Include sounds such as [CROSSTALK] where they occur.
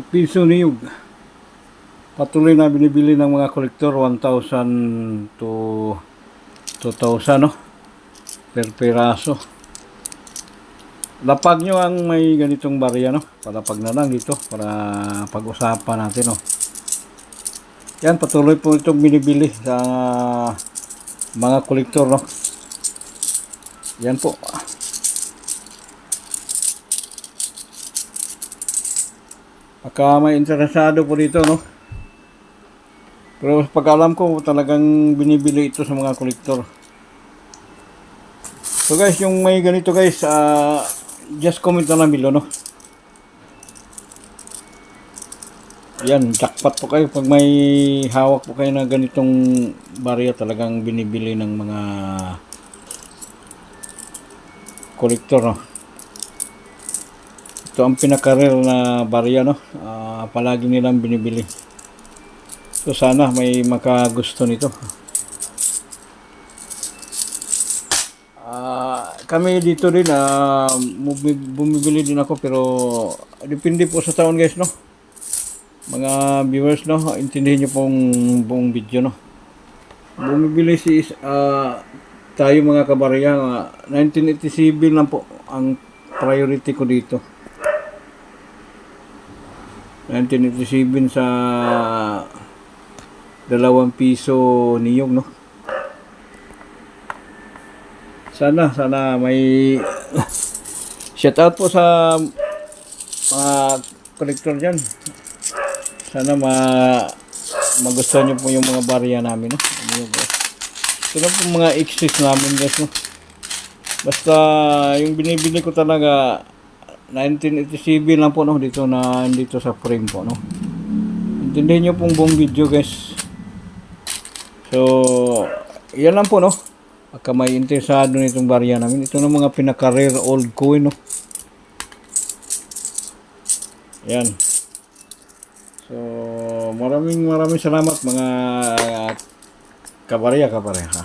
Piso niyog. Patuloy na binibili ng mga kolektor 1,000 to 2,000 no? Per piraso. Lapag nyo ang may ganitong barya no? Palapag na lang dito para pag-usapan natin no? Yan, patuloy po itong binibili sa mga kolektor no? Yan po. Baka may interesado po dito, no? Pero pag alam ko, talagang binibili ito sa mga kolektor. So guys, yung may ganito guys, ah, just comment na lang below, no? Yan, jackpot po kayo. Pag may hawak po kayo na ganitong barya, talagang binibili ng mga kolektor, no? Ito ang pinaka-rare na barya, no? Ah, palagi nilang binibili. So, sana may makagusto nito. Ah, kami dito ah, bumi- bumibili din ako, pero depende po sa taon, guys, no? Mga viewers, no? Intindihin nyo pong buong video, no? Bumibili si ah, tayo mga kabarya, ah, 1987 lang po ang priority ko dito. 1987 sa dalawang piso niyog, no? Sana, sana may [COUGHS] shout out po sa mga kolektor dyan. Sana ma magustuhan nyo po yung mga barya namin, no? Eh. Ito na po mga extras namin, guys, no? Basta yung binibili ko talaga 1987 lang po no dito na dito sa frame po no. Intindihin niyo pong buong video guys. So, yan lang po no. Pagka may interesado nitong barya namin, ito na mga pinaka-rare old coin no. Yan. So, maraming maraming salamat mga kabarya kabarya ha.